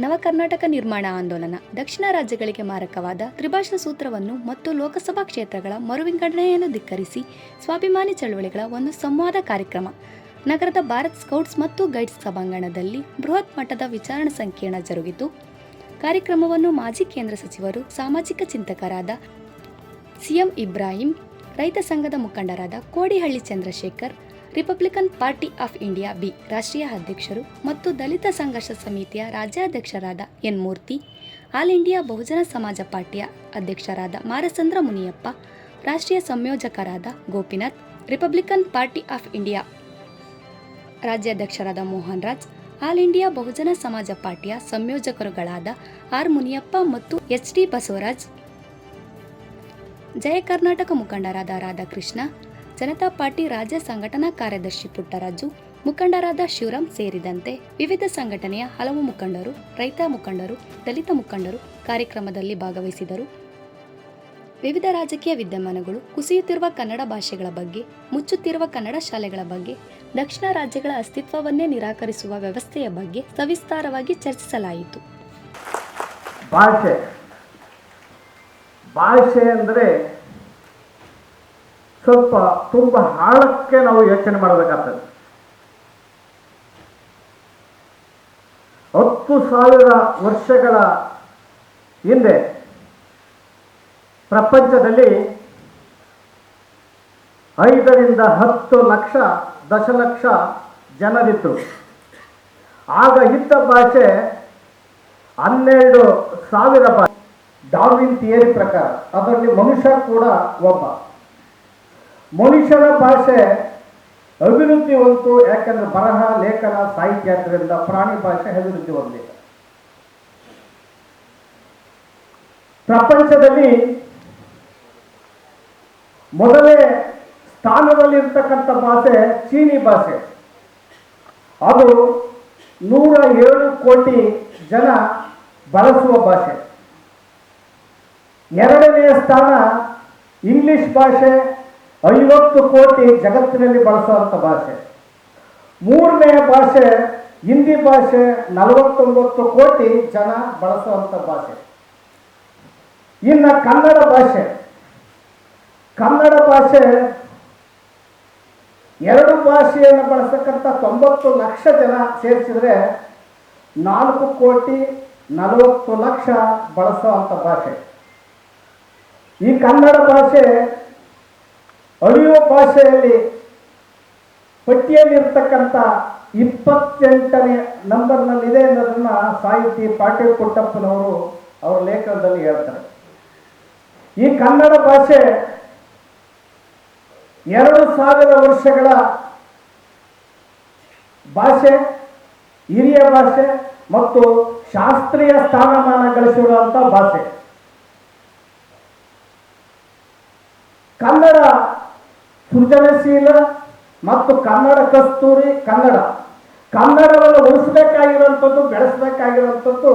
ನವಕರ್ನಾಟಕ ನಿರ್ಮಾಣ ಆಂದೋಲನ ದಕ್ಷಿಣ ರಾಜ್ಯಗಳಿಗೆ ಮಾರಕವಾದ ತ್ರಿಭಾಷಾ ಸೂತ್ರವನ್ನು ಮತ್ತು ಲೋಕಸಭಾ ಕ್ಷೇತ್ರಗಳ ಮರುವಿಂಗಡಣೆಯನ್ನು ಧಿಕ್ಕರಿಸಿ ಸ್ವಾಭಿಮಾನಿ ಚಳವಳಿಗಳ ಒಂದು ಸಂವಾದ ಕಾರ್ಯಕ್ರಮ. ನಗರದ ಭಾರತ್ ಸ್ಕೌಟ್ಸ್ ಮತ್ತು ಗೈಡ್ಸ್ ಸಭಾಂಗಣದಲ್ಲಿ ಬೃಹತ್ ಮಟ್ಟದ ವಿಚಾರಣಾ ಸಂಕೀರ್ಣ ಜರುಗಿತು. ಕಾರ್ಯಕ್ರಮವನ್ನು ಮಾಜಿ ಕೇಂದ್ರ ಸಚಿವರು ಸಾಮಾಜಿಕ ಚಿಂತಕರಾದ ಸಿಎಂ ಇಬ್ರಾಹಿಂ, ರೈತ ಸಂಘದ ಮುಖಂಡರಾದ Kodihalli Chandrashekar Republican Party of India B ರಾಷ್ಟ್ರೀಯ ಅಧ್ಯಕ್ಷರು ಮತ್ತು ದಲಿತ ಸಂಘರ್ಷ ಸಮಿತಿಯ ರಾಜ್ಯಾಧ್ಯಕ್ಷರಾದ N Murthy, All India Bahujan Samaj ಪಾರ್ಟಿಯ ಅಧ್ಯಕ್ಷರಾದ ಮಾರಸಂದ್ರ ಮುನಿಯಪ್ಪ, ರಾಷ್ಟ್ರೀಯ ಸಂಯೋಜಕರಾದ Gopinath, Republican Party of India ರಾಜ್ಯಾಧ್ಯಕ್ಷರಾದ Mohan Raj, all India Bahujan Samaj ಪಾರ್ಟಿಯ ಸಂಯೋಜಕರುಗಳಾದ ಆರ್ ಮುನಿಯಪ್ಪ ಮತ್ತು ಎಚ್ ಡಿ ಬಸವರಾಜ್, ಜಯ ಕರ್ನಾಟಕ ಮುಖಂಡರಾದ ರಾಧಾಕೃಷ್ಣ ಜನತಾ ಪಾರ್ಟಿ ರಾಜ್ಯ ಸಂಘಟನಾ ಕಾರ್ಯದರ್ಶಿ ಪುಟ್ಟರಾಜು ಮುಖಂಡರಾದ ಶಿವರಾಮ್ ಸೇರಿದಂತೆ ವಿವಿಧ ಸಂಘಟನೆಯ ಹಲವು ಮುಖಂಡರು, ರೈತ ಮುಖಂಡರು, ದಲಿತ ಮುಖಂಡರು ಕಾರ್ಯಕ್ರಮದಲ್ಲಿ ಭಾಗವಹಿಸಿದರು. ವಿವಿಧ ರಾಜಕೀಯ ವಿದ್ಯಮಾನಗಳು, ಕುಸಿಯುತ್ತಿರುವ ಕನ್ನಡ ಭಾಷೆಗಳ ಬಗ್ಗೆ, ಮುಚ್ಚುತ್ತಿರುವ ಕನ್ನಡ ಶಾಲೆಗಳ ಬಗ್ಗೆ, ದಕ್ಷಿಣ ರಾಜ್ಯಗಳ ಅಸ್ತಿತ್ವವನ್ನೇ ನಿರಾಕರಿಸುವ ವ್ಯವಸ್ಥೆಯ ಬಗ್ಗೆ ಸವಿಸ್ತಾರವಾಗಿ ಚರ್ಚಿಸಲಾಯಿತು. ಭಾಷೆ. ಭಾಷೆ ಅಂದರೆ ಸ್ವಲ್ಪ ತುಂಬ ಆಳಕ್ಕೆ ನಾವು ಯೋಚನೆ ಮಾಡಬೇಕಾಗ್ತದೆ. ಹತ್ತು ಸಾವಿರ ವರ್ಷಗಳ ಹಿಂದೆ ಪ್ರಪಂಚದಲ್ಲಿ ಐದರಿಂದ ಹತ್ತು ಲಕ್ಷ ದಶಲಕ್ಷ ಜನರಿತ್ತು. ಆಗ ಇದ್ದ ಭಾಷೆ ಹನ್ನೆರಡು ಸಾವಿರ ಭಾಷೆ. ಡಾರ್ವಿನ್ ಥಿಯರಿ ಪ್ರಕಾರ, ಅದರಲ್ಲಿ ಮನುಷ್ಯ ಕೂಡ ಒಬ್ಬ. ಮನುಷ್ಯನ ಭಾಷೆ ಅಭಿವೃದ್ಧಿ ಹೊಂತು, ಯಾಕಂದ್ರೆ ಬರಹ, ಲೇಖನ ಸಾಹಿತ್ಯ ಆದ್ದರಿಂದ ಪ್ರಾಣಿ ಭಾಷೆ ಅಭಿವೃದ್ಧಿ ಹೊಂದಿದೆ. ಪ್ರಪಂಚದಲ್ಲಿ ಮೊದಲೇ ಸ್ಥಾನದಲ್ಲಿರ್ತಕ್ಕಂಥ ಭಾಷೆ ಚೀನಿ ಭಾಷೆ. ಅದು ನೂರ ಏಳು ಕೋಟಿ ಜನ ಬಳಸುವ ಭಾಷೆ. ಎರಡನೆಯ ಸ್ಥಾನ ಇಂಗ್ಲಿಷ್ ಭಾಷೆ ಐವತ್ತು ಕೋಟಿ ಜಗತ್ತಿನಲ್ಲಿ ಬಳಸುವಂಥ ಭಾಷೆ. ಮೂರನೆಯ ಭಾಷೆ ಹಿಂದಿ ಭಾಷೆ, ನಲವತ್ತೊಂಬತ್ತು ಕೋಟಿ ಜನ ಬಳಸುವಂಥ ಭಾಷೆ. ಇನ್ನು ಕನ್ನಡ ಭಾಷೆ. ಕನ್ನಡ ಭಾಷೆ ಎರಡು ಭಾಷೆಯನ್ನು ಬಳಸತಕ್ಕಂಥ ತೊಂಬತ್ತು ಲಕ್ಷ ಜನ ಸೇರಿಸಿದ್ರೆ ನಾಲ್ಕು ಕೋಟಿ ನಲವತ್ತು ಲಕ್ಷ ಬಳಸುವಂಥ ಭಾಷೆ. ಈ ಕನ್ನಡ ಭಾಷೆ ಅಳಿಯುವ ಭಾಷೆಯಲ್ಲಿ ಪಟ್ಟಿಯಲ್ಲಿರ್ತಕ್ಕಂಥ ಇಪ್ಪತ್ತೆಂಟನೇ ನಂಬರ್ನಲ್ಲಿದೆ ಅನ್ನೋದನ್ನ ಸಾಹಿತಿ ಪಾಟೀಲ್ ಪುಟ್ಟಪ್ಪನವರು ಅವರ ಲೇಖನದಲ್ಲಿ ಹೇಳ್ತಾರೆ. ಈ ಕನ್ನಡ ಭಾಷೆ ಎರಡು ಸಾವಿರ ವರ್ಷಗಳ ಭಾಷೆ, ಹಿರಿಯ ಭಾಷೆ ಮತ್ತು ಶಾಸ್ತ್ರೀಯ ಸ್ಥಾನಮಾನ ಗಳಿಸಿರುವಂಥ ಭಾಷೆ. ಕನ್ನಡ ಸೃಜನಶೀಲ ಮತ್ತು ಕನ್ನಡ ಕಸ್ತೂರಿ ಕನ್ನಡ. ಕನ್ನಡವನ್ನು ಉಳಿಸಬೇಕಾಗಿರುವಂಥದ್ದು, ಬೆಳೆಸಬೇಕಾಗಿರುವಂಥದ್ದು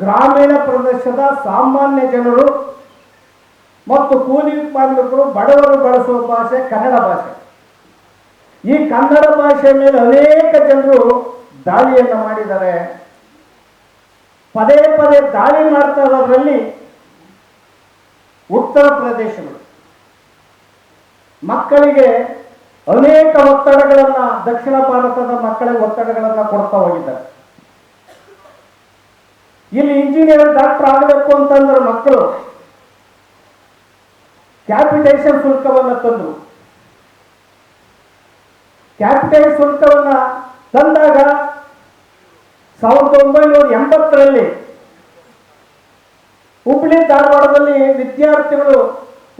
ಗ್ರಾಮೀಣ ಪ್ರದೇಶದ ಸಾಮಾನ್ಯ ಜನರು ಮತ್ತು ಕೂಲಿ ಕಾರ್ಮಿಕರು ಬಡವರು ಬಳಸುವ ಭಾಷೆ ಕನ್ನಡ ಭಾಷೆ. ಈ ಕನ್ನಡ ಭಾಷೆಯ ಮೇಲೆ ಅನೇಕ ಜನರು ದಾಳಿಯನ್ನು ಮಾಡಿದ್ದಾರೆ. ಪದೇ ಪದೇ ದಾಳಿ ಮಾಡ್ತಾ ಇರೋದ್ರಲ್ಲಿ ಉತ್ತರ ಪ್ರದೇಶಗಳು. ಮಕ್ಕಳಿಗೆ ಅನೇಕ ಒತ್ತಡಗಳನ್ನ, ದಕ್ಷಿಣ ಭಾರತದ ಮಕ್ಕಳಿಗೆ ಒತ್ತಡಗಳನ್ನ ಕೊಡ್ತಾ ಹೋಗಿದ್ದಾರೆ. ಇಲ್ಲಿ ಇಂಜಿನಿಯರ್ ಡಾಕ್ಟರ್ ಆಗಬೇಕು ಅಂತಂದ್ರೆ ಮಕ್ಕಳು ಕ್ಯಾಪಿಟೇಷನ್ ಶುಲ್ಕವನ್ನು ತಂದರು. ಕ್ಯಾಪಿಟಲ್ ಶುಲ್ಕವನ್ನ ತಂದಾಗ ಸಾವಿರದ ಒಂಬೈನೂರ ಎಂಬತ್ತರಲ್ಲಿ ಹುಬ್ಬಳ್ಳಿ ಧಾರವಾಡದಲ್ಲಿ ವಿದ್ಯಾರ್ಥಿಗಳು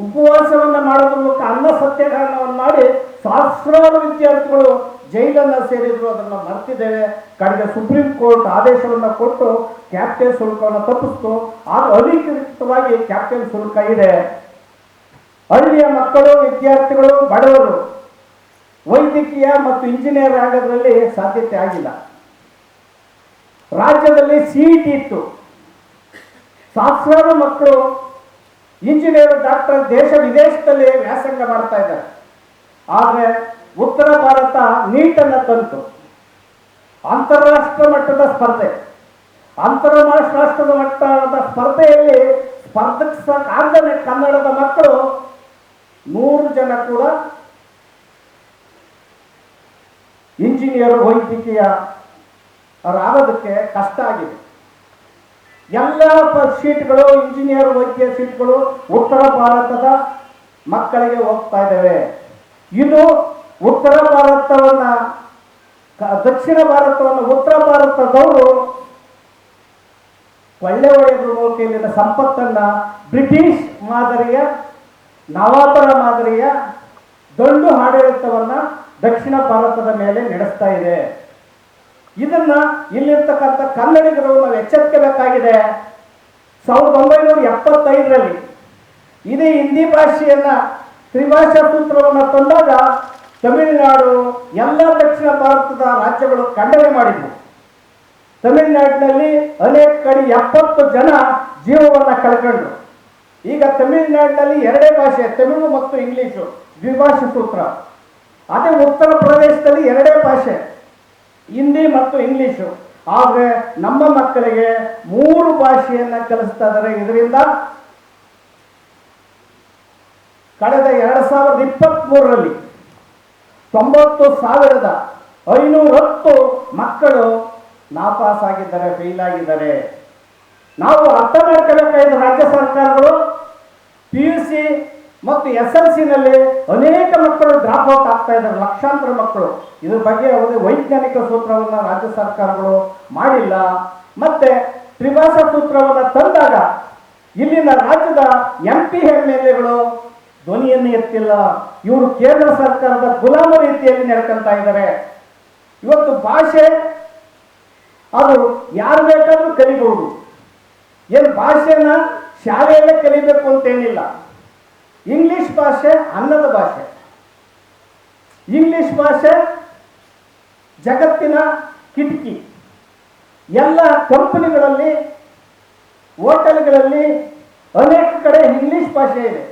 ಉಪವಾಸವನ್ನ ಮಾಡೋದ್ರ ಮೂಲಕ ಅನ್ನ ಸತ್ಯಾಗ್ರಹಣವನ್ನು ಮಾಡಿ ಸಹಸ್ರಾರು ವಿದ್ಯಾರ್ಥಿಗಳು ಜೈಲನ್ನ ಸೇರಿದ್ರು, ಅದನ್ನು ಮರ್ತಿದ್ದೇವೆ. ಕಡೆಗೆ ಸುಪ್ರೀಂ ಕೋರ್ಟ್ ಆದೇಶವನ್ನು ಕೊಟ್ಟು ಕ್ಯಾಪ್ಟನ್ ಶುಲ್ಕವನ್ನು ತಪ್ಪಿಸ್ತು. ಆಗ ಅಧಿಕೃತವಾಗಿ ಕ್ಯಾಪ್ಟನ್ ಶುಲ್ಕ ಇದೆ. ಹಳ್ಳಿಯ ಮಕ್ಕಳು, ವಿದ್ಯಾರ್ಥಿಗಳು, ಬಡವರು, ವೈದ್ಯಕೀಯ ಮತ್ತು ಇಂಜಿನಿಯರ್ ಆಗೋದ್ರಲ್ಲಿ ಸಾಧ್ಯತೆ ಆಗಿಲ್ಲ. ರಾಜ್ಯದಲ್ಲಿ ಸಿಇಟಿ ಇತ್ತು. ಸಹಸ್ರಾರು ಮಕ್ಕಳು ಇಂಜಿನಿಯರ್ ಡಾಕ್ಟರ್ ದೇಶ ವಿದೇಶದಲ್ಲಿ ವ್ಯಾಸಂಗ ಮಾಡ್ತಾ ಇದ್ದಾರೆ. ಆದರೆ ಉತ್ತರ ಭಾರತ ನೀಟನ್ನು ತಂತು. ಅಂತಾರಾಷ್ಟ್ರ ಮಟ್ಟದ ಸ್ಪರ್ಧೆ. ಅಂತಾರಾಷ್ಟ್ರದ ಮಟ್ಟದ ಸ್ಪರ್ಧೆಯಲ್ಲಿ ಸ್ಪರ್ಧಿಸಕ್ಕಾಗದೇ ಕನ್ನಡದ ಮಕ್ಕಳು ನೂರು ಜನ ಕೂಡ ಇಂಜಿನಿಯರ್ ವೈದ್ಯಕೀಯ ಅವರಾಗೋದಕ್ಕೆ ಕಷ್ಟ ಆಗಿದೆ. ಎಲ್ಲ ಸೀಟ್ಗಳು ಇಂಜಿನಿಯರ್ ವೈದ್ಯ ಸೀಟ್ಗಳು ಉತ್ತರ ಭಾರತದ ಮಕ್ಕಳಿಗೆ ಹೋಗ್ತಾ ಇದ್ದಾವೆ. ಇದು ಉತ್ತರ ಭಾರತವನ್ನ ದಕ್ಷಿಣ ಭಾರತವನ್ನು, ಉತ್ತರ ಭಾರತದವರು ಒಳ್ಳೆ ಒಳ್ಳೆ ಸಂಪತ್ತನ್ನ ಬ್ರಿಟಿಷ್ ಮಾದರಿಯ ನವಾಬರ ಮಾದರಿಯ ದೊಡ್ಡ ಆಡಳಿತವನ್ನ ದಕ್ಷಿಣ ಭಾರತದ ಮೇಲೆ ನಡೆಸ್ತಾ ಇದೆ. ಇದನ್ನ ಇಲ್ಲಿರ್ತಕ್ಕಂಥ ಕನ್ನಡಿಗರು ನಾವು ಎಚ್ಚರಿಸಬೇಕಾಗಿದೆ ಸಾವಿರದ ಒಂಬೈನೂರ ಎಪ್ಪತ್ತೈದರಲ್ಲಿ ಇದೇ ಹಿಂದಿ ಭಾಷೆಯನ್ನ ತ್ರಿಭಾಷಾ ಸೂತ್ರವನ್ನು ತಂದಾಗ ತಮಿಳುನಾಡು ಎಲ್ಲ ದಕ್ಷಿಣ ಭಾರತದ ರಾಜ್ಯಗಳು ಖಂಡನೆ ಮಾಡಿದ್ವು. ತಮಿಳುನಾಡಿನಲ್ಲಿ ಅನೇಕ ಕಡೆ ಎಪ್ಪತ್ತು ಜನ ಜೀವವನ್ನು ಕಳ್ಕೊಂಡ್ರು ಈಗ ತಮಿಳುನಾಡಿನಲ್ಲಿ ಎರಡೇ ಭಾಷೆ ತಮಿಳು ಮತ್ತು ಇಂಗ್ಲಿಷು ದ್ವಿಭಾಷಾ ಸೂತ್ರ. ಅದೇ ಉತ್ತರ ಪ್ರದೇಶದಲ್ಲಿ ಎರಡೇ ಭಾಷೆ. ಹಿಂದಿ ಮತ್ತು ಇಂಗ್ಲಿಷು ಆದರೆ ನಮ್ಮ ಮಕ್ಕಳಿಗೆ ಮೂರು ಭಾಷೆಯನ್ನ ಕಲಿಸ್ತಾ ಇದ್ದಾರೆ ಇದರಿಂದ ಕಳೆದ ಎರಡು ಸಾವಿರದ ಇಪ್ಪತ್ತ್ ಮೂರರಲ್ಲಿ ತೊಂಬತ್ತು ಸಾವಿರದ ಐನೂರ ಹತ್ತು ಮಕ್ಕಳು ನಾಪಾಸ್ ಆಗಿದ್ದಾರೆ, ಫೇಲ್ ಆಗಿದ್ದಾರೆ. ನಾವು ಅರ್ಥ ಮಾಡ್ಕೋಬೇಕಾದ ರಾಜ್ಯ ಸರ್ಕಾರಗಳು ಪಿ ಯು ಸಿ ಮತ್ತು ಎಸ್ ಎಲ್ ಸಿನಲ್ಲಿ ಅನೇಕ ಮಕ್ಕಳು ಡ್ರಾಪ್ ಔಟ್ ಆಗ್ತಾ ಇದ್ದಾರೆ, ಲಕ್ಷಾಂತರ ಮಕ್ಕಳು. ಇದ್ರ ಬಗ್ಗೆ ಯಾವುದೇ ವೈಜ್ಞಾನಿಕ ಸೂತ್ರವನ್ನು ರಾಜ್ಯ ಸರ್ಕಾರಗಳು ಮಾಡಿಲ್ಲ. ಮತ್ತೆ ತ್ರಿವಾಸ ಸೂತ್ರವನ್ನು ತಂದಾಗ ಇಲ್ಲಿನ ರಾಜ್ಯದ ಎಂ ಪಿ ಎಂ ಎಲ್ ಎಗಳು ಧ್ವನಿಯನ್ನು ಎತ್ತಿಲ್ಲ. ಇವರು ಕೇಂದ್ರ ಸರ್ಕಾರದ ಗುಲಾಮ ರೀತಿಯಲ್ಲಿ ನಡ್ಕೊಂತ ಇದ್ದಾರೆ. ಇವತ್ತು ಭಾಷೆ, ಅದು ಯಾರು ಬೇಕಾದ್ರೂ ಕಲಿಬಹುದು. ಏನು ಭಾಷೆನ ಶಾಲೆಯಲ್ಲೇ ಕಲಿಬೇಕು ಅಂತೇನಿಲ್ಲ. ಇಂಗ್ಲಿಷ್ ಭಾಷೆ ಅನ್ನದ ಭಾಷೆ. ಇಂಗ್ಲಿಷ್ ಭಾಷೆ ಜಗತ್ತಿನ ಕಿಟಕಿ. ಎಲ್ಲ ಕಂಪನಿಗಳಲ್ಲಿ, ಹೋಟೆಲ್ಗಳಲ್ಲಿ ಅನೇಕ ಕಡೆ ಇಂಗ್ಲಿಷ್ ಭಾಷೆ ಇದೆ.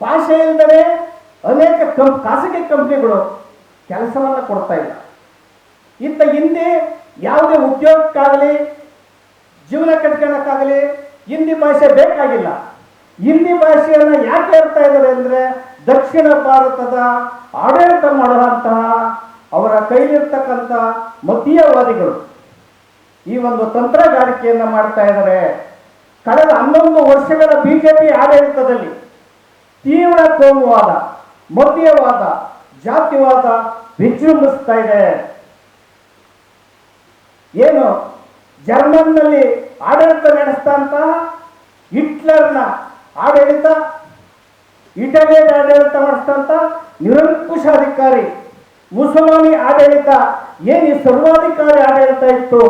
ಭಾಷೆ ಇಲ್ಲದೆ ಅನೇಕ ಕಂಪ್ ಖಾಸಗಿ ಕಂಪ್ನಿಗಳು ಕೆಲಸವನ್ನು ಕೊಡ್ತಾ ಇಲ್ಲ. ಇತ್ತ ಹಿಂದೆ ಯಾವುದೇ ಉದ್ಯೋಗಕ್ಕಾಗಲಿ, ಜೀವನ ಕಟ್ಕೊಳ್ಳೋಕ್ಕಾಗಲಿ ಹಿಂದಿ ಭಾಷೆ ಬೇಕಾಗಿಲ್ಲ. ಹಿಂದಿ ಭಾಷೆಯನ್ನು ಯಾಕೆ ಹೇಳ್ತಾ ಇದ್ದಾರೆ ಅಂದರೆ ದಕ್ಷಿಣ ಭಾರತದ ಆಡಳಿತ ಮಾಡುವಂತಹ ಅವರ ಕೈಲಿರ್ತಕ್ಕಂಥ ಮತೀಯವಾದಿಗಳು ಈ ಒಂದು ತಂತ್ರಗಾರಿಕೆಯನ್ನು ಮಾಡ್ತಾ ಇದ್ದಾರೆ. ಕಳೆದ ಹನ್ನೊಂದು ವರ್ಷಗಳ ಬಿಜೆಪಿ ಆಡಳಿತದಲ್ಲಿ ತೀವ್ರ ಕೋಮುವಾದ, ಮತೀಯವಾದ, ಜಾತಿವಾದ ವಿಜೃಂಭಿಸ್ತಾ ಇದೆ. ಏನು ಜರ್ಮನ್ನಲ್ಲಿ ಆಡಳಿತ ನಡೆಸಿದಂತಹ ಹಿಟ್ಲರ್ನ ಆಡಳಿತ ಇಟಲಿಯನ್ ಆಡಳಿತ ನಿರಂಕುಶ ಅಧಿಕಾರಿ, ಮುಸಲ್ಮಾನಿ ಆಡಳಿತ, ಏನು ಈ ಸರ್ವಾಧಿಕಾರಿ ಆಡಳಿತ ಇತ್ತು?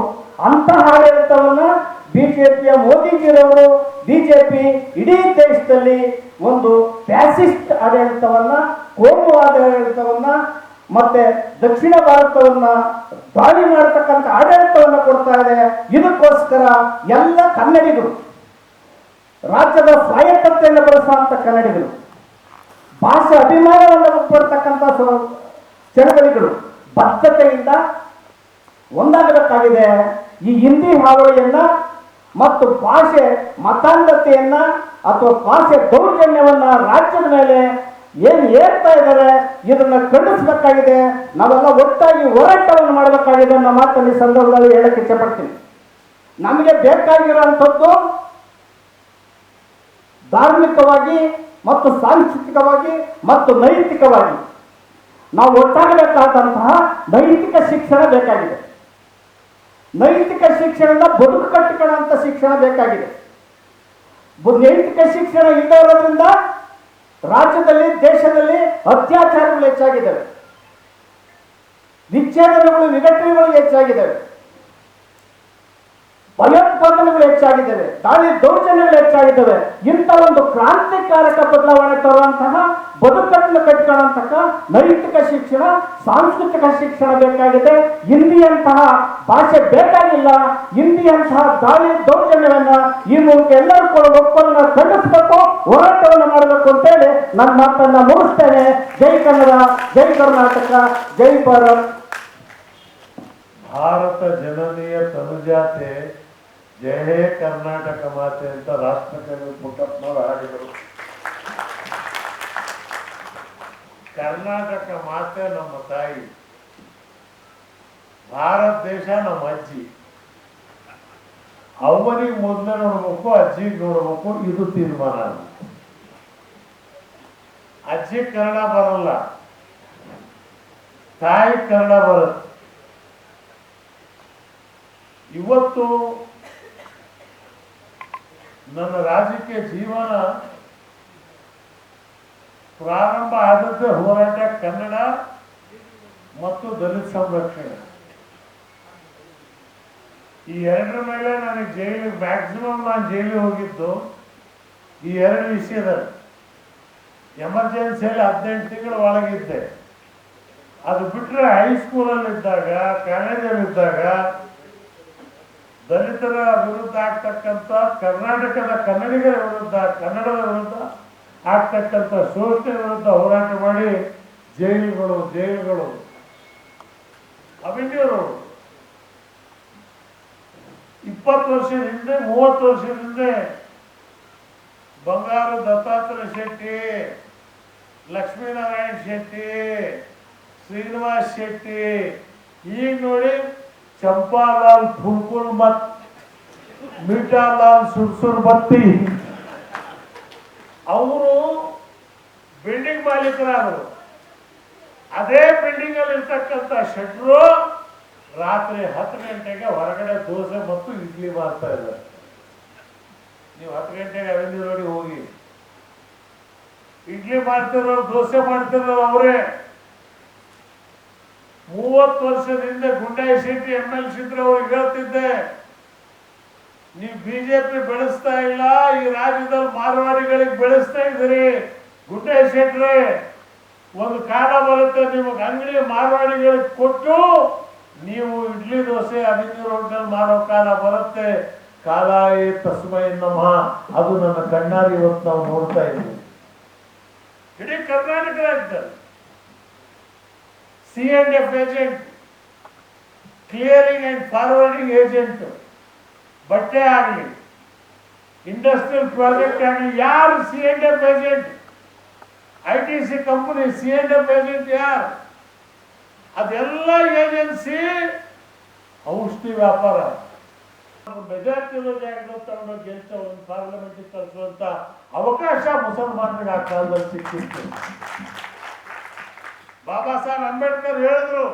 ಅಂತಹ ಆಡಳಿತವನ್ನ ಬಿಜೆಪಿಯ ಮೋದಿಜಿರವರು, ಬಿಜೆಪಿ ಇಡೀ ದೇಶದಲ್ಲಿ ಒಂದು ಫ್ಯಾಸಿಸ್ಟ್ ಆಡಳಿತವನ್ನ ಕೋಮುವಾದ ಆಡಳಿತವನ್ನ, ಮತ್ತೆ ದಕ್ಷಿಣ ಭಾರತವನ್ನ ದಾಳಿ ಮಾಡತಕ್ಕಂಥ ಆಡಳಿತವನ್ನ ಕೊಡ್ತಾ ಇದೆ. ಇದಕ್ಕೋಸ್ಕರ ಎಲ್ಲ ಕನ್ನಡಿಗರು ರಾಜ್ಯದ ಸ್ವಾಯತ್ತತೆಯನ್ನು ಬಳಸುವಂತ ಕನ್ನಡಿಗರು. ಭಾಷೆ ಅಭಿಮಾನವನ್ನು ಪಡ್ತಕ್ಕಂಥ ಸ್ವ- ಚಳವಳಿಗಳು ಬದ್ಧತೆಯಿಂದ ಒಂದಾಗಬೇಕಾಗಿದೆ. ಈ ಹಿಂದಿ ಹಾವಳಿಯನ್ನ ಮತ್ತು ಭಾಷೆ ಮತಾಂಧತೆಯನ್ನ ಅಥವಾ ಭಾಷೆ ದೌರ್ಜನ್ಯವನ್ನ ರಾಜ್ಯದ ಮೇಲೆ ಏನು ಏರ್ತಾ ಇದ್ದಾರೆ ಇದನ್ನ ಖಂಡಿಸಬೇಕಾಗಿದೆ. ನಾವೆಲ್ಲ ಒಟ್ಟಾಗಿ ಹೋರಾಟವನ್ನು ಮಾಡಬೇಕಾಗಿದೆ ಅನ್ನೋ ಮಾತನ್ನು ಈ ಸಂದರ್ಭದಲ್ಲಿ ಹೇಳಕ್ಕೆ ಇಷ್ಟಪಡ್ತೀನಿ ನಮಗೆ ಬೇಕಾಗಿರುವಂಥದ್ದು ಧಾರ್ಮಿಕವಾಗಿ ಮತ್ತು ಸಾಂಸ್ಕೃತಿಕವಾಗಿ ಮತ್ತು ನೈತಿಕವಾಗಿ ನಾವು ಒಟ್ಟಾಗಬೇಕಾದಂತಹ ನೈತಿಕ ಶಿಕ್ಷಣ ಬೇಕಾಗಿದೆ. ನೈತಿಕ ಶಿಕ್ಷಣದ ಬದುಕು ಕಟ್ಟಿಕೊಳ್ಳುವಂಥ ಶಿಕ್ಷಣ ಬೇಕಾಗಿದೆ. ನೈತಿಕ ಶಿಕ್ಷಣ ಇಲ್ಲದರೋದ್ರಿಂದ ರಾಜ್ಯದಲ್ಲಿ, ದೇಶದಲ್ಲಿ ಅತ್ಯಾಚಾರಗಳು ಹೆಚ್ಚಾಗಿದ್ದಾವೆ. ವಿಚ್ಛೇದನಗಳು, ವಿಘಟನೆಗಳು ಹೆಚ್ಚಾಗಿದ್ದಾವೆ. ಭಯೋತ್ಪಾದನೆಗಳು ಹೆಚ್ಚಾಗಿದ್ದಾವೆ, ದಾಳಿ ದೌರ್ಜನ್ಯಗಳು ಹೆಚ್ಚಾಗಿದ್ದಾವೆ, ಇಂಥ ಒಂದು ಕ್ರಾಂತಿಕಾರಕ ಬದಲಾವಣೆ ತರುವಂತಹ ಬದುಕನ್ನು ಕಟ್ಟಿಕೊಳ್ಳುವಂತಹ ನೈತಿಕ ಶಿಕ್ಷಣ, ಸಾಂಸ್ಕೃತಿಕ ಶಿಕ್ಷಣ ಬೇಕಾಗಿದೆ. ಹಿಂದಿಯಂತಹ ಭಾಷೆ ಬೇಕಾಗಿಲ್ಲ, ಹಿಂದಿಯಂತಹ ದಾಳಿ ದೌರ್ಜನ್ಯವನ್ನ ಈ ಮೂಲಕ ಎಲ್ಲರೂ ಕೂಡ ಒಪ್ಪನ್ನ ಖಂಡಿಸಬೇಕು, ಹೋರಾಟವನ್ನು ಮಾಡಬೇಕು ಅಂತೇಳಿ ನನ್ನ ಮಾತನ್ನ ಮುಗಿಸ್ತೇನೆ. ಜೈ ಕನ್ನಡ, ಜೈ ಕರ್ನಾಟಕ, ಜೈ ಭಾರತ್. ಭಾರತ ಜನನೀಯ ತನುಜಾತೆ ಜಯ ಕರ್ನಾಟಕ ಮಾತೆ ಅಂತ ರಾಷ್ಟ್ರಕವಿ ಪುಟ್ಟಪ್ಪನವರು ಹಾಡಿದರು. ಕರ್ನಾಟಕ ಮಾತೆ ನಮ್ಮ ತಾಯಿ, ಭಾರತ ದೇಶ ನಮ್ಮ ಅಜ್ಜಿ. ಅವನಿಗೆ ಮೊದಲೇ ನೋಡ್ಬೇಕು, ಅಜ್ಜಿಗೆ ನೋಡ್ಬೇಕು, ಇದು ತೀರ್ಮಾನ ಅಜ್ಜಿ ಕನ್ನಡ ಬರಲ್ಲ ತಾಯಿ ಕನ್ನಡ ಬರುತ್ತೆ ಇವತ್ತು ನನ್ನ ರಾಜಕೀಯ ಜೀವನ ಪ್ರಾರಂಭ ಆದದ್ದೇ ಹೋರಾಟ ಕನ್ನಡ ಮತ್ತು ದಲಿತ ಸಂರಕ್ಷಣೆ. ಈ ಎರಡರ ಮೇಲೆ ನನಗೆ ಜೈಲಿಗೆ ಮ್ಯಾಕ್ಸಿಮಮ್ ನಾನು ಜೈಲಿಗೆ ಹೋಗಿದ್ದು ಈ ಎರಡು ವಿಷಯದಲ್ಲಿ. ಎಮರ್ಜೆನ್ಸಿಯಲ್ಲಿ ಹದಿನೆಂಟು ತಿಂಗಳು ಒಳಗಿದ್ದೆ. ಅದು ಬಿಟ್ಟರೆ ಹೈಸ್ಕೂಲಲ್ಲಿದ್ದಾಗ ಕಾಲೇಜಲ್ಲಿದ್ದಾಗ ದಲಿತರ ವಿರುದ್ಧ ಆಗ್ತಕ್ಕಂಥ, ಕರ್ನಾಟಕದ ಕನ್ನಡಿಗರ ವಿರುದ್ಧ, ಕನ್ನಡದ ವಿರುದ್ಧ ಆಗ್ತಕ್ಕಂಥ ಶೋಷಣೆ ವಿರುದ್ಧ ಹೋರಾಟ ಮಾಡಿ ಜೈಲುಗಳು ಜೈಲುಗಳು. ಅಭಿನಯರು, ಇಪ್ಪತ್ತು ವರ್ಷದ ಹಿಂದೆ, ಮೂವತ್ತು ವರ್ಷದ ಹಿಂದೆ ಬಂಗಾರು ದತ್ತಾತ್ರೇಯ ಶೆಟ್ಟಿ, ಲಕ್ಷ್ಮೀನಾರಾಯಣ ಶೆಟ್ಟಿ, ಶ್ರೀನಿವಾಸ್ ಶೆಟ್ಟಿ, ಈಗ ನೋಡಿ ಚಂಪಾಲಾಲ್ ಫುಲ್ಕುಲ್ ಮತ್ ಮೀಟಾಲಾಲ್ ಸುರ್ಸುರ್ ಬತ್ತಿ ಅವರು ಬಿಲ್ಡಿಂಗ್ ಮಾಲೀಕರಾದರು. ಅದೇ ಬಿಲ್ಡಿಂಗ್ ಅಲ್ಲಿ ಇರ್ತಕ್ಕಂಥ ಶೆಟ್ರು ರಾತ್ರಿ ಹತ್ತು ಗಂಟೆಗೆ ಹೊರಗಡೆ ದೋಸೆ ಮತ್ತು ಇಡ್ಲಿ ಮಾಡ್ತಾ ಇದ್ದಾರೆ. ನೀವು ಹತ್ತು ಗಂಟೆಗೆ ಅವೆನ್ಯೂ ರೋಡಿಗೆ ಹೋಗಿ? ಇಡ್ಲಿ ಮಾಡ್ತಿರೋರು, ದೋಸೆ ಮಾಡ್ತಿರೋರು ಅವರೇ. ಮೂವತ್ತು ವರ್ಷದ ಹಿಂದೆ ಗುಂಡಾಯಿ ಶೆಟ್ಟಿ ಎಂ ಎಲ್ ಸಿದ್ರು ಅವ್ರಿಗೆ ಹೇಳ್ತಿದ್ದೆ, ನೀವು ಬಿಜೆಪಿ ಬೆಳೆಸ್ತಾ ಇಲ್ಲ, ಈ ರಾಜ್ಯದಲ್ಲಿ ಮಾರವಾಡಿಗಳಿಗೆ ಬೆಳೆಸ್ತಾ ಇದ್ದೀರಿ. ಗುಂಡಾಯಿ ಶೆಟ್ಟ್ರೆ ಒಂದು ಕಾಲ ಬರುತ್ತೆ, ನಿಮಗೆ ಅಂಗಡಿ ಮಾರವಾಡಿಗಳಿಗೆ ಕೊಟ್ಟು ನೀವು ಇಡ್ಲಿ ದೋಸೆ ಅಭಿವೃದ್ಧಿ ರೋಡ್ನಲ್ಲಿ ಮಾರೋ ಕಾಲ ಬರುತ್ತೆ. ಕಾಲಾಯ ತಸ್ಮೈ ನಮಃ. ಅದು ನನ್ನ ಕಣ್ಣಾರಿ ಇವತ್ತು ನಾವು ನೋಡ್ತಾ ಇದ್ದೀವಿ. ಇಡೀ ಕರ್ನಾಟಕ ರಾಜ್ಯದಲ್ಲಿ C and F agent clearing and forwarding agent ಬಟ್ಟೆ ಆಗಲಿ ಇಂಡಸ್ಟ್ರಿಯಲ್ ಪ್ರಾಜೆಕ್ಟ್ ಆಗಲಿ, ಯಾರು C and F agent I T C company C and F agent ಯಾರು? ಅದೆಲ್ಲ ಏಜೆನ್ಸಿ ಔಷಧಿ ವ್ಯಾಪಾರ. ಮೆಜಾರಿಟಿ ಜಾಗದಲ್ಲಿ ತಗೊಂಡೋಗಿ ಗೆಲ್ತ ಒಂದು ಪಾರ್ಲಿಮೆಂಟ್ ಕಳಿಸುವಂತ ಅವಕಾಶ ಮುಸಲ್ಮಾನರಿಗೆ ಆ ಕಾಲದಲ್ಲಿ ಸಿಕ್ಕಿತ್ತು. ಬಾಬಾ ಸಾಹೇಬ್ ಅಂಬೇಡ್ಕರ್ ಹೇಳಿದ್ರು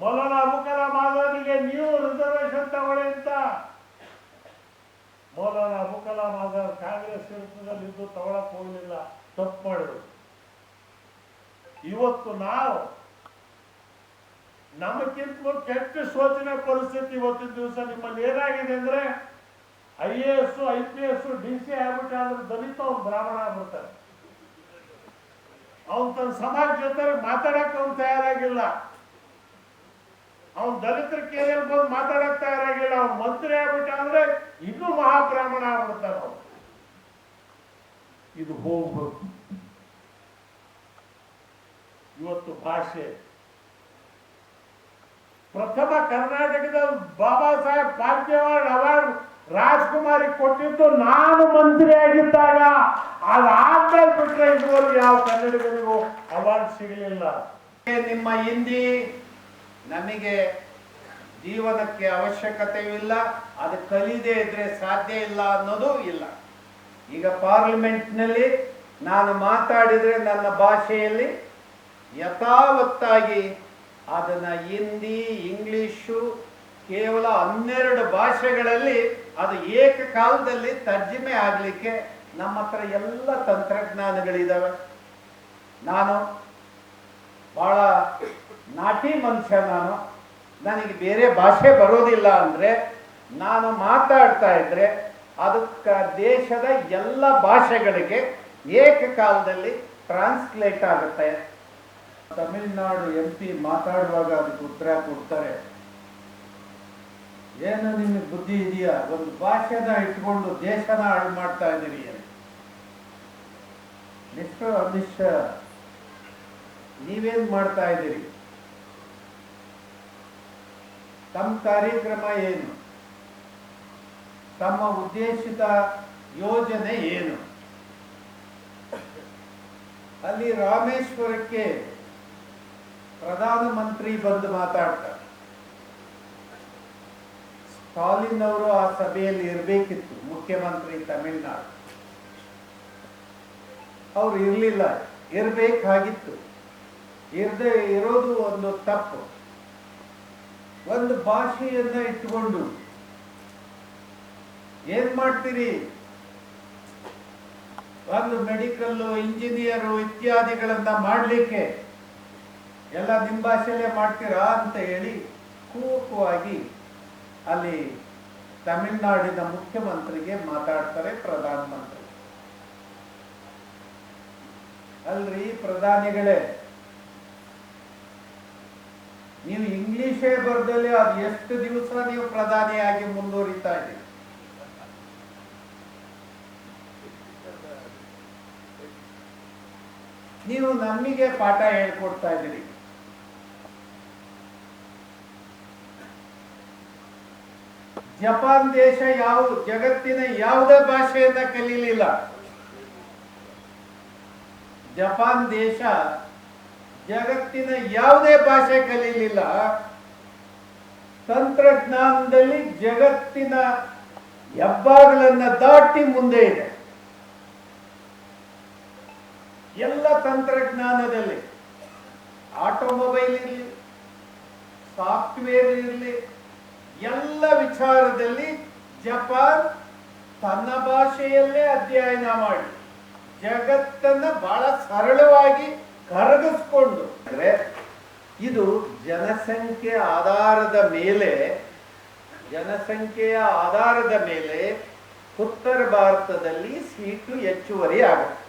ಮೌಲಾನಾ ಅಬುಲ್ ಕಲಾಂ ಆಜಾದಿಗೆ ನೀವು ರಿಸರ್ವೇಶನ್ ತಗೊಳ್ಳಿ ಅಂತ. ಮೌಲಾನಾ ಕಲಾಂ ಆಜಾದ್ ಕಾಂಗ್ರೆಸ್ ಇದ್ದು ತಗೊಳಕ್ ಹೋಗಲಿಲ್ಲ, ತಪ್ಪು ಮಾಡಿದ್ರು. ಇವತ್ತು ನಾವು ನಮಗಿಂತ ಕೆಟ್ಟ ಶೋಚನೆ ಪರಿಸ್ಥಿತಿ ಇವತ್ತಿನ ದಿವಸ ನಿಮ್ಮಲ್ಲಿ ಏನಾಗಿದೆ ಅಂದ್ರೆ, I A S, I P S, D C ಆಗ್ಬಿಟ್ಟು ಆದ್ರೆ ದಲಿತ ಒಂದು ಬ್ರಾಹ್ಮಣ ಆಗ್ಬಿಡ್ತಾರೆ. ಅವನ್ ತನ್ನ ಸಮಾಜ ಜೊತೆ ಮಾತಾಡಕ್ ಅವ್ನು ತಯಾರಾಗಿಲ್ಲ. ಅವನು ದಲಿತರ ಕೇರಿಯಲ್ಲಿ ಬಂದು ಮಾತಾಡಕ್ ತಯಾರಾಗಿಲ್ಲ. ಅವ್ನು ಮಂತ್ರಿ ಆಗ್ಬಿಟ್ಟ ಅಂದ್ರೆ ಇನ್ನೂ ಮಹಾಬ್ರಾಹ್ಮಣ ಆಗ್ಬಿಡ್ತಾರ ಇದು ಹೋಗ್ಬೇಕು. ಇವತ್ತು ಭಾಷೆ. ಪ್ರಥಮ ಕರ್ನಾಟಕದ ಬಾಬಾ ಸಾಹೇಬ್ ಪಾಲ್ಯವಾಡ್ ಅವಾರ್ಡ್ ರಾಜ್ಕುಮಾರಿ ಕೊಟ್ಟಿದ್ದು ನಾನು ಮಂತ್ರಿ ಆಗಿದ್ದಾಗ ಅದಾದ್ಮೇಲೆ ಬಿಟ್ರೆ ಇದ್ರಲ್ಲಿ ಯಾವ ಕನ್ನಡಿಗರಿಗೂ ಅವಾರ್ಡ್ ಸಿಗಲಿಲ್ಲ. ನಿಮ್ಮ ಹಿಂದಿ ನಮಗೆ ಜೀವನಕ್ಕೆ ಅವಶ್ಯಕತೆಯೂ ಇಲ್ಲ ಅದು ಕಲಿದೇ ಇದ್ರೆ ಸಾಧ್ಯ ಇಲ್ಲ ಅನ್ನೋದು ಇಲ್ಲ. ಈಗ ಪಾರ್ಲಿಮೆಂಟ್ನಲ್ಲಿ ನಾನು ಮಾತಾಡಿದರೆ ನನ್ನ ಭಾಷೆಯಲ್ಲಿ ಯಥಾವತ್ತಾಗಿ ಅದನ್ನು ಹಿಂದಿ, ಇಂಗ್ಲಿಷು ಕೇವಲ ಹನ್ನೆರಡು ಭಾಷೆಗಳಲ್ಲಿ ಅದು ಏಕಕಾಲದಲ್ಲಿ ತರ್ಜಿಮೆ ಆಗಲಿಕ್ಕೆ ನಮ್ಮ ಹತ್ರ ಎಲ್ಲ ತಂತ್ರಜ್ಞಾನಗಳಿದ್ದಾವೆ ನಾನು ಬಹಳ ನಾಟಿ ಮನುಷ್ಯ ನಾನು. ನನಗೆ ಬೇರೆ ಭಾಷೆ ಬರೋದಿಲ್ಲ ಅಂದರೆ ನಾನು ಮಾತಾಡ್ತಾ ಇದ್ರೆ ಅದಕ್ಕೆ ದೇಶದ ಎಲ್ಲ ಭಾಷೆಗಳಿಗೆ ಏಕಕಾಲದಲ್ಲಿ ಟ್ರಾನ್ಸ್ಲೇಟ್ ಆಗುತ್ತೆ. ತಮಿಳ್ನಾಡು ಎಂ ಪಿ ಮಾತಾಡುವಾಗ ಅದಕ್ಕೆ ಉತ್ತರ ಕೊಡ್ತಾರೆ. ಏನು ನಿಮಗೆ ಬುದ್ಧಿ ಇದೆಯಾ? ಒಂದು ಭಾಷೆನ ಇಟ್ಕೊಂಡು ದೇಶನ ಹಾಳು ಮಾಡ್ತಾ ಇದ್ದೀರಿ ನಿಷ್ಠ ಅನಿಷ್ಠ. ನೀವೇನು ಮಾಡ್ತಾ ಇದ್ದೀರಿ? ತಮ್ಮ ಕಾರ್ಯಕ್ರಮ ಏನು? ತಮ್ಮ ಉದ್ದೇಶಿತ ಯೋಜನೆ ಏನು? ಅಲ್ಲಿ ರಾಮೇಶ್ವರಕ್ಕೆ ಪ್ರಧಾನಮಂತ್ರಿ ಬಂದು ಮಾತಾಡ್ತಾರೆ. ಸ್ಟಾಲಿನ್ ಅವರು ಆ ಸಭೆಯಲ್ಲಿ ಇರಬೇಕಿತ್ತು, ಮುಖ್ಯಮಂತ್ರಿ ತಮಿಳ್ನಾಡು. ಅವ್ರು ಇರಲಿಲ್ಲ, ಇರಬೇಕಾಗಿತ್ತು. ಇರದೆ ಇರೋದು ಒಂದು ತಪ್ಪು. ಒಂದು ಭಾಷೆಯನ್ನ ಇಟ್ಟುಕೊಂಡು ಏನ್ ಮಾಡ್ತೀರಿ? ಒಂದು ಮೆಡಿಕಲ್ಲು, ಇಂಜಿನಿಯರು ಇತ್ಯಾದಿಗಳನ್ನ ಮಾಡಲಿಕ್ಕೆ ಎಲ್ಲ ನಿಮ್ಮ ಭಾಷೆಯಲ್ಲೇ ಮಾಡ್ತೀರಾ ಅಂತ ಹೇಳಿ ಕೂಕುವಾಗಿ ಅಲ್ಲಿ ತಮಿಳುನಾಡಿನ ಮುಖ್ಯಮಂತ್ರಿಗೆ ಮಾತಾಡ್ತಾರೆ ಪ್ರಧಾನ ಮಂತ್ರಿ ಅಲ್ರಿ ಪ್ರಧಾನಿಗಳೇ, ನೀವು ಇಂಗ್ಲಿಷೇ ಬರ್ದಲ್ಲಿ ಅದು ಎಷ್ಟು ದಿವಸ ನೀವು ಪ್ರಧಾನಿಯಾಗಿ ಮುಂದುವರಿತಾ ಇದ್ದೀರಿ? ನೀವು ನಮಗೆ ಪಾಠ ಹೇಳ್ಕೊಡ್ತಾ ಇದ್ದೀರಿ. ಜಪಾನ್ ದೇಶ ಯಾವ ಜಗತ್ತಿನ ಯಾವುದೇ ಭಾಷೆಯನ್ನ ಕಲೀಲಿಲ್ಲ. ಜಪಾನ್ ದೇಶ ಜಗತ್ತಿನ ಯಾವುದೇ ಭಾಷೆ ಕಲೀಲಿಲ್ಲ. ತಂತ್ರಜ್ಞಾನದಲ್ಲಿ ಜಗತ್ತಿನ ಹೆಬ್ಬಾಗ್ಲನ್ನ ದಾಟಿ ಮುಂದೆ ಇದೆ. ಎಲ್ಲ ತಂತ್ರಜ್ಞಾನದಲ್ಲಿ, ಆಟೋಮೊಬೈಲ್ ಇರಲಿ, ಸಾಫ್ಟ್ವೇರ್ ಇರಲಿ ಎಲ್ಲ ವಿಚಾರದಲ್ಲಿ ಜಪಾನ್ ತನ್ನ ಭಾಷೆಯಲ್ಲೇ ಅಧ್ಯಯನ ಮಾಡಿ ಜಗತ್ತನ್ನ ಬಹಳ ಸರಳವಾಗಿ ಕರಗಿಸ್ಕೊಂಡು. ಅಂದ್ರೆ ಇದು ಜನಸಂಖ್ಯೆ ಆಧಾರದ ಮೇಲೆ, ಜನಸಂಖ್ಯೆಯ ಆಧಾರದ ಮೇಲೆ ಉತ್ತರ ಭಾರತದಲ್ಲಿ ಸೀಟು ಹೆಚ್ಚುವರಿ ಆಗುತ್ತೆ.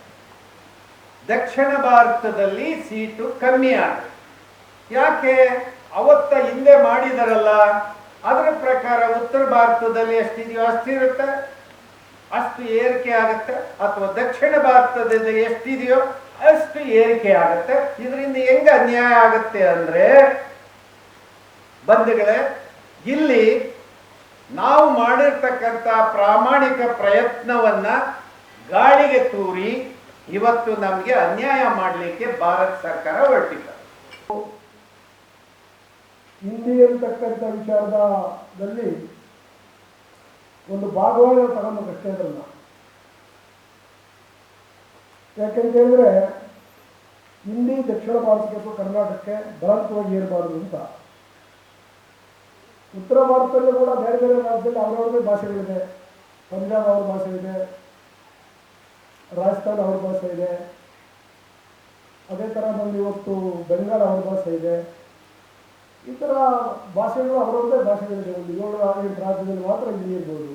ದಕ್ಷಿಣ ಭಾರತದಲ್ಲಿ ಸೀಟು ಕಮ್ಮಿ ಆಗುತ್ತೆ. ಯಾಕೆ? ಅವತ್ತ ಹಿಂದೆ ಮಾಡಿದಾರಲ್ಲ ಅದರ ಪ್ರಕಾರ ಉತ್ತರ ಭಾರತದಲ್ಲಿ ಎಷ್ಟಿದೆಯೋ ಅಷ್ಟಿರುತ್ತೆ ಅಷ್ಟು ಏರಿಕೆ ಆಗುತ್ತೆ? ಅಥವಾ ದಕ್ಷಿಣ ಭಾರತದಲ್ಲಿ ಎಷ್ಟಿದೆಯೋ ಅಷ್ಟು ಏರಿಕೆ ಆಗುತ್ತೆ? ಇದರಿಂದ ಹೆಂಗ ಅನ್ಯಾಯ ಆಗುತ್ತೆ ಅಂದ್ರೆ, ಬಂಧುಗಳೇ, ಇಲ್ಲಿ ನಾವು ಮಾಡಿರ್ತಕ್ಕಂಥ ಪ್ರಾಮಾಣಿಕ ಪ್ರಯತ್ನವನ್ನ ಗಾಳಿಗೆ ತೂರಿ ಇವತ್ತು ನಮಗೆ ಅನ್ಯಾಯ ಮಾಡಲಿಕ್ಕೆ ಭಾರತ ಸರ್ಕಾರ ಹೊರಟಿದೆ. ಹಿಂದಿ ಅಂತಕ್ಕಂಥ ವಿಚಾರದಲ್ಲಿ ಒಂದು ಭಾಗವಾಗಿ ತಗೊಂಡ್ಬೇಕಷ್ಟೇ ಅದನ್ನ ಯಾಕೆಂತ ಹೇಳಿದ್ರೆ ಹಿಂದಿ, ದಕ್ಷಿಣ ಭಾರತಕ್ಕೆ ಅಥವಾ ಕರ್ನಾಟಕಕ್ಕೆ ಬಲಂತವಾಗಿ ಏರಬಾರದು ಅಂತ. ಉತ್ತರ ಭಾರತದಲ್ಲಿ ಕೂಡ ಬೇರೆ ಬೇರೆ ರಾಜ್ಯದಲ್ಲಿ ಅವರವ್ರದೇ ಭಾಷೆಗಳಿದೆ. ಪಂಜಾಬ್ ಅವ್ರ ಭಾಷೆ ಇದೆ ರಾಜಸ್ಥಾನ ಅವ್ರ ಭಾಷೆ ಇದೆ ಅದೇ ಥರ ಬಂದು ಇವತ್ತು ಬೆಂಗಾಲ್ ಅವ್ರ ಭಾಷೆ ಇದೆ ಥರ ಭಾಷೆಗಳು ಅವರವರದೇ ಭಾಷೆಗಳಿದೆ. ಒಂದು ಏಳು ಎಂಟು ರಾಜ್ಯದಲ್ಲಿ ಮಾತ್ರ ಇಲ್ಲಿ ಇರ್ಬೋದು.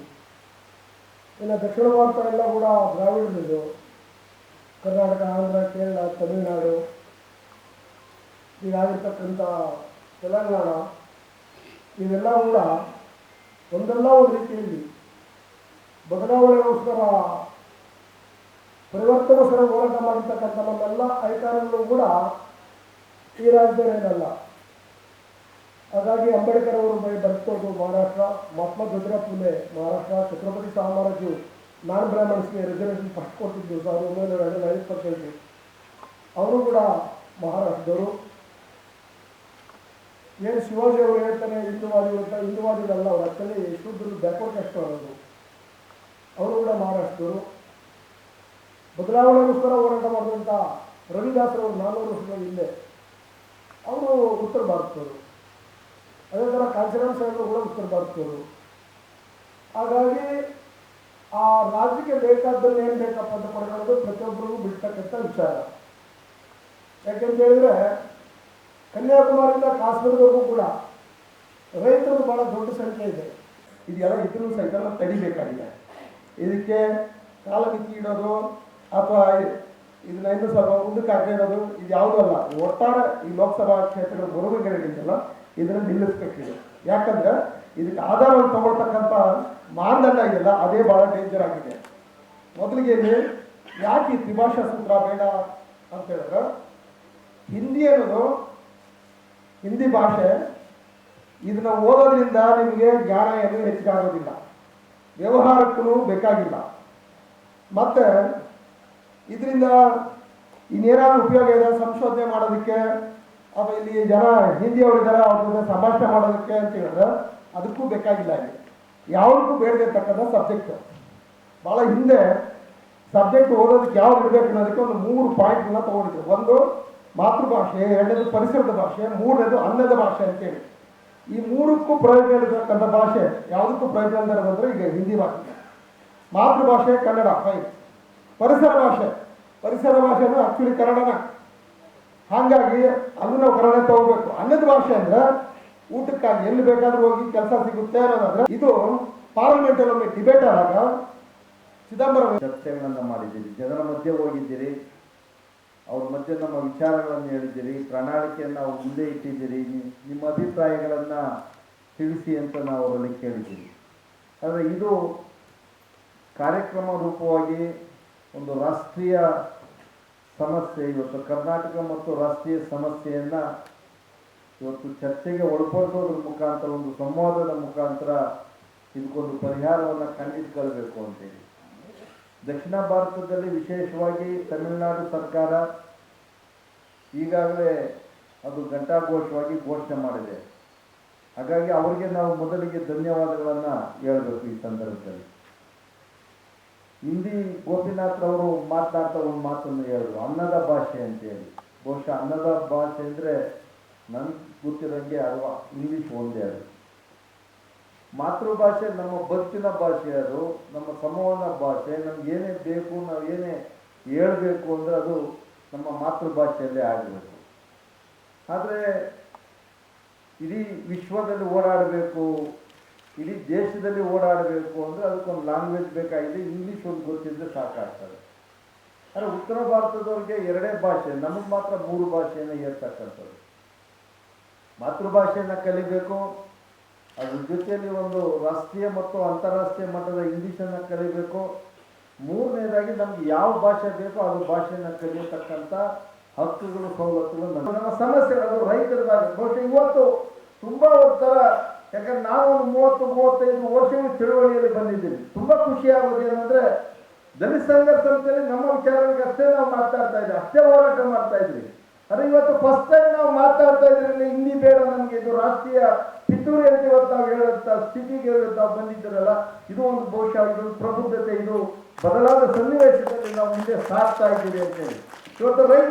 ಇನ್ನು ದಕ್ಷಿಣ ಭಾರತ ಎಲ್ಲ ಕೂಡ ದ್ರಾವಿಡರಿದು ಕರ್ನಾಟಕ, ಆಂಧ್ರ, ಕೇರಳ, ತಮಿಳುನಾಡು ಈಗಾಗಿರ್ತಕ್ಕಂಥ ತೆಲಂಗಾಣ, ಇವೆಲ್ಲ ಕೂಡ ಒಂದಲ್ಲ ಒಂದು ರೀತಿಯಲ್ಲಿ ಬದಲಾವಣೆಗೋಸ್ಕರ ಪರಿವರ್ತನೋಸ್ಕರ ಹೋರಾಟ ಮಾಡಿರ್ತಕ್ಕಂಥ ನಮ್ಮೆಲ್ಲ ಐಕಾರಗಳು ಕೂಡ ಈ ರಾಜ್ಯದಲ್ಲೇನಲ್ಲ ಹಾಗಾಗಿ ಅಂಬೇಡ್ಕರ್ ಅವರು ಬೈ ಬರ್ತಿರೋದು ಮಹಾರಾಷ್ಟ್ರ, ಮಹಾತ್ಮ ಜ್ಯೋತಿರಾವ್ ಪುಲೆ ಮಹಾರಾಷ್ಟ್ರ, ಛತ್ರಪತಿ ಸಾಮರಾಜು ನಾನ್ ಬ್ರಾಹ್ಮಣ್ಸ್ಗೆ ರಿಸರ್ವೇಷನ್ ಫಸ್ಟ್ ಕೊಟ್ಟಿದ್ದು ಸಾವಿರದ ಒಂಬೈನೂರ ಐದು ಪರ್ಸೆಂಟ್ ಅವರು ಕೂಡ ಮಹಾರಾಷ್ಟ್ರದವರು. ಏನು ಶಿವಾಜಿ ಅವರು ಹೇಳ್ತಾರೆ, ಹಿಂದೂವಾದಿ ಅಂತ ಹಿಂದೂವಾದಿಗಳಲ್ಲ ಅವರು ಆ್ಯಕ್ಚುಲಿ ಶೂದ್ರರು ಬ್ಯಾಕ್ವರ್ಡ್ ಕಷ್ಟ ಅವರು ಅವರು. ಕೂಡ ಮಹಾರಾಷ್ಟ್ರದವರು. ಬದಲಾವಣೆಗೋಸ್ಕರ ಹೋರಾಟ ಮಾಡಿದಂಥ ರವಿದಾಸರವರು ನಾನ್ನೂರು ವರ್ಷಗಳ ಹಿಂದೆ. ಅವರು ಉತ್ತರ ಭಾರತದವರು. ಅದೇ ಥರ ಕಾಂಚನ ಸಾಹೇಬರು ಕೂಡ ಉತ್ತರ ಭಾರತೀಯರು ಹಾಗಾಗಿ ಆ ರಾಜ್ಯಕ್ಕೆ ಬೇಕಾದ್ದನ್ನು ಏನು ಬೇಕಪ್ಪ ಅಂತ ಪಡ್ಕೊಳ್ಳೋದು ಪ್ರತಿಯೊಬ್ಬರಿಗೂ ಬಿಡ್ತಕ್ಕಂಥ ವಿಚಾರ. ಯಾಕೆಂತ ಹೇಳಿದ್ರೆ ಕನ್ಯಾಕುಮಾರಿಯಿಂದ ಕಾಶ್ಮೀರದವರೆಗೂ ಕೂಡ ರೈತರು ಭಾಳ ದೊಡ್ಡ ಸಂಖ್ಯೆ ಇದೆ. ಇದೆಲ್ಲ ಇದನ್ನು ಸಹಿತ ನಾವು ತಡಿಬೇಕಾಗಿದೆ. ಇದಕ್ಕೆ ಕಾಲಮಿತಿ ಇಡೋದು ಅಥವಾ ಇದನ್ನ ಇನ್ನೂ ಸ್ವಲ್ಪ ಮುಂದಕ್ಕೆ ಇಡೋದು ಇದು ಯಾವುದೂ ಅಲ್ಲ. ಒಟ್ಟಾರೆ ಈ ಲೋಕಸಭಾ ಕ್ಷೇತ್ರಗಳ ಬರುವಿಕೆಗಳಿದೆಯಲ್ಲ ಇದನ್ನ ನಿಲ್ಲಿಸ್ಬೇಕಿದೆ. ಯಾಕಂದ್ರೆ ಇದಕ್ಕೆ ಆಧಾರವನ್ನು ತಗೊಳ್ತಕ್ಕಂಥ ಮಾನದಂಡ ಇದೆಯಲ್ಲ, ಅದೇ ಬಹಳ ಡೇಂಜರ್ ಆಗಿದೆ. ಮೊದಲಿಗೆ ಯಾಕೆ ಈ ತ್ರಿಭಾಷಾ ಸೂತ್ರ ಬೇಡ ಅಂತ ಹೇಳಿದ್ರೆ, ಹಿಂದಿ ಅನ್ನೋದು ಹಿಂದಿ ಭಾಷೆ, ಇದನ್ನ ಓದೋದ್ರಿಂದ ನಿಮಗೆ ಜ್ಞಾನ ಏನು ಹೆಚ್ಚಾಗೋದಿಲ್ಲ ವ್ಯವಹಾರಕ್ಕೂ ಬೇಕಾಗಿಲ್ಲ. ಮತ್ತೆ, ಇದರಿಂದ ಇನ್ನೇನಾದ್ರು ಉಪಯೋಗ ಇದೆ? ಸಂಶೋಧನೆ ಮಾಡೋದಕ್ಕೆ ಅಥವಾ ಇಲ್ಲಿ ಜನ ಹಿಂದಿಯವರಿದ್ದಾರೆ ಅವ್ರ ಜೊತೆ ಸಂಭಾಷಣೆ ಮಾಡೋದಕ್ಕೆ ಅಂತ ಹೇಳಿದ್ರೆ ಅದಕ್ಕೂ ಬೇಕಾಗಿಲ್ಲ ಇಲ್ಲಿ. ಯಾವುದಕ್ಕೂ ಬೇಡದಿರ್ತಕ್ಕಂಥ ಸಬ್ಜೆಕ್ಟ್ ಭಾಳ ಹಿಂದೆ ಸಬ್ಜೆಕ್ಟ್ ಓದೋದಕ್ಕೆ ಯಾವ್ದು ಇರಬೇಕು ಅನ್ನೋದಕ್ಕೆ ಒಂದು ಮೂರು ಪಾಯಿಂಟ್ನ ತಗೊಂಡಿದ್ರು. ಒಂದು ಮಾತೃಭಾಷೆ, ಎರಡನೇದು ಪರಿಸರದ ಭಾಷೆ, ಮೂರನೇದು ಅನ್ನದ ಭಾಷೆ ಅಂತೇಳಿ. ಈ ಮೂರಕ್ಕೂ ಪ್ರಯೋಜನ ಇರತಕ್ಕಂಥ ಭಾಷೆ ಯಾವುದಕ್ಕೂ ಪ್ರಯೋಜನ ಇರೋದಂದ್ರೆ ಈಗ ಹಿಂದಿ ಭಾಷೆ. ಮಾತೃಭಾಷೆ ಕನ್ನಡ ಫೈನ್ ಪರಿಸರ ಭಾಷೆ. ಪರಿಸರ ಭಾಷೆನೂ ಆಕ್ಚುಲಿ ಕನ್ನಡನ. ಹಾಗಾಗಿ ಅಲ್ಲೂ ನಾವು ಕನ್ನಡ ತಗೋಬೇಕು. ಅನ್ನದ ಭಾಷೆ ಅಂದ್ರೆ ಊಟಕ್ಕಾಗಿ ಎಲ್ಲಿ ಬೇಕಾದ್ರೂ ಹೋಗಿ ಕೆಲಸ ಸಿಗುತ್ತೆ ಅನ್ನೋದಾದ್ರೆ ಇದು ಪಾರ್ಲಿಮೆಂಟ್ ಅಲ್ಲಿ ಒಮ್ಮೆ ಡಿಬೇಟ್ ಆದಾಗ ಚಿದಂಬರಂ ಚರ್ಚೆಗಳನ್ನು ಮಾಡಿದ್ದೀರಿ? ಜನರ ಮಧ್ಯೆ ಹೋಗಿದ್ದೀರಿ. ಅವ್ರ ಮಧ್ಯೆ ನಮ್ಮ ವಿಚಾರಗಳನ್ನು ಹೇಳಿದ್ದೀರಿ. ಪ್ರಣಾಳಿಕೆಯನ್ನು ಅವ್ರು ಮುಂದೆ ಇಟ್ಟಿದ್ದೀರಿ. ನಿಮ್ಮ ಅಭಿಪ್ರಾಯಗಳನ್ನು ತಿಳಿಸಿ ಅಂತ ನಾವು ಅವರಲ್ಲಿ ಕೇಳಿದ್ದೀವಿ. ಆದರೆ ಇದು ಕಾರ್ಯಕ್ರಮ ರೂಪವಾಗಿ ಒಂದು ರಾಷ್ಟ್ರೀಯ ಸಮಸ್ಯೆ ಇವತ್ತು ಕರ್ನಾಟಕ ಮತ್ತು ರಾಷ್ಟ್ರೀಯ ಸಮಸ್ಯೆಯನ್ನು ಇವತ್ತು ಚರ್ಚೆಗೆ ಒಳಪಡಿಸೋದ್ರ ಮುಖಾಂತರ, ಒಂದು ಸಂವಾದದ ಮುಖಾಂತರ ಇದಕ್ಕೊಂದು ಪರಿಹಾರವನ್ನು ಅಂತ ಅಂತೇಳಿ. ದಕ್ಷಿಣ ಭಾರತದಲ್ಲಿ ವಿಶೇಷವಾಗಿ ತಮಿಳುನಾಡು ಸರ್ಕಾರ ಈಗಾಗಲೇ ಅದು ಘಂಟಾಘೋಷವಾಗಿ ಘೋಷಣೆ ಮಾಡಿದೆ. ಹಾಗಾಗಿ ಅವರಿಗೆ ನಾವು ಮೊದಲಿಗೆ ಧನ್ಯವಾದಗಳನ್ನು ಹೇಳಬೇಕು ಈ ಸಂದರ್ಭದಲ್ಲಿ. ಹಿಂದಿ ಗೋಪಿನಾಥ್ ಅವರು ಮಾತನಾಡ್ತಾ ಒಂದು ಮಾತನ್ನು ಹೇಳಿದ್ರು. ಅನ್ನದ ಭಾಷೆ ಅಂತೇಳಿ. ಬಹುಶಃ ಅನ್ನದ ಭಾಷೆ ಅಂದರೆ ನನ್ಗೆ ಗೊತ್ತಿರೋಂಗೆ ಅಲ್ವಾ ಇಂಗ್ಲೀಷ್ ಒಂದೇ ಅದು. ಮಾತೃಭಾಷೆ ನಮ್ಮ ಬದುಕಿನ ಭಾಷೆ ಅದು, ನಮ್ಮ ಸಂವಹನ ಭಾಷೆ, ನಮ್ಗೆ ಏನೇ ಬೇಕು, ನಾವು ಏನೇ ಹೇಳಬೇಕು ಅಂದರೆ ಅದು ನಮ್ಮ ಮಾತೃಭಾಷೆಯಲ್ಲೇ ಆಗಬೇಕು ಆದರೆ ಇಡೀ ವಿಶ್ವದಲ್ಲಿ ಓಡಾಡಬೇಕು ಇಡೀ ದೇಶದಲ್ಲಿ ಓಡಾಡಬೇಕು ಅಂದರೆ ಅದಕ್ಕೊಂದು ಲ್ಯಾಂಗ್ವೇಜ್ ಬೇಕಾಗಿದೆ ಇಂಗ್ಲೀಷ್ ಒಂದು ಗೊತ್ತಿದ್ದರೆ ಸಾಕಾಗ್ತದೆ. ಆದರೆ ಉತ್ತರ ಭಾರತದವ್ರಿಗೆ ಎರಡೇ ಭಾಷೆ, ನಮಗೆ ಮಾತ್ರ ಮೂರು ಭಾಷೆಯನ್ನು ಹೇಳ್ತಕ್ಕಂಥದ್ದು. ಮಾತೃಭಾಷೆಯನ್ನು ಕಲಿಬೇಕು, ಅದ್ರ ಜೊತೆಯಲ್ಲಿ ಒಂದು ರಾಷ್ಟ್ರೀಯ ಮತ್ತು ಅಂತಾರಾಷ್ಟ್ರೀಯ ಮಟ್ಟದ ಇಂಗ್ಲೀಷನ್ನು ಕಲಿಬೇಕು. ಮೂರನೇದಾಗಿ ನಮ್ಗೆ ಯಾವ ಭಾಷೆ ಬೇಕೋ ಅದು ಭಾಷೆಯನ್ನು ಕಲಿಯತಕ್ಕಂಥ ಹಕ್ಕುಗಳು, ಸವಲತ್ತುಗಳು ನಮ್ಮ ನಮ್ಮ ಸಮಸ್ಯೆ ಅದು ರೈತರದಾಗಿ ಬಹುಶಃ ಇವತ್ತು ತುಂಬ ಒಂಥರ ಯಾಕಂದ್ರೆ ನಾನು ಒಂದು ಮೂವತ್ತು, ಮೂವತ್ತೈದು ವರ್ಷಗಳ ಚಳುವಳಿಯಲ್ಲಿ ಬಂದಿದ್ದೀವಿ. ತುಂಬ ಖುಷಿ ಆಗೋದು ಏನಂದ್ರೆ, ದಲಿತ ಸಂಘರ್ಷ ಅಂತೇಳಿ ನಮ್ಮ ವಿಚಾರಗಳಿಗೆ ಅಷ್ಟೇ ನಾವು ಮಾತಾಡ್ತಾ ಇದ್ವಿ, ಅಷ್ಟೇ ಹೋರಾಟ ಮಾಡ್ತಾ ಇದ್ವಿ. ಆದರೆ ಇವತ್ತು ಫಸ್ಟ್ ಟೈಮ್ ನಾವು ಮಾತಾಡ್ತಾ ಇದ್ರಲ್ಲಿ ಹಿಂದಿ ಬೇಡ ನಮಗೆ, ಇದು ರಾಷ್ಟ್ರೀಯ ಪಿತೂರಿ ಅಂತ ಇವತ್ತು ನಾವು ಹೇಳುವಂತ ಸ್ಥಿತಿಗೆ ನಾವು ಬಂದಿದ್ದೀರಲ್ಲ, ಇದು ಒಂದು ಬಹುಶಃ ಇದು ಪ್ರಬುದ್ಧತೆ, ಇದು ಬದಲಾದ ಸನ್ನಿವೇಶದಲ್ಲಿ ನಾವು ಮುಂದೆ ಸಾಗ್ತಾ ಇದ್ದೀವಿ ಅಂತೇಳಿ. ಇವತ್ತು ರೈತ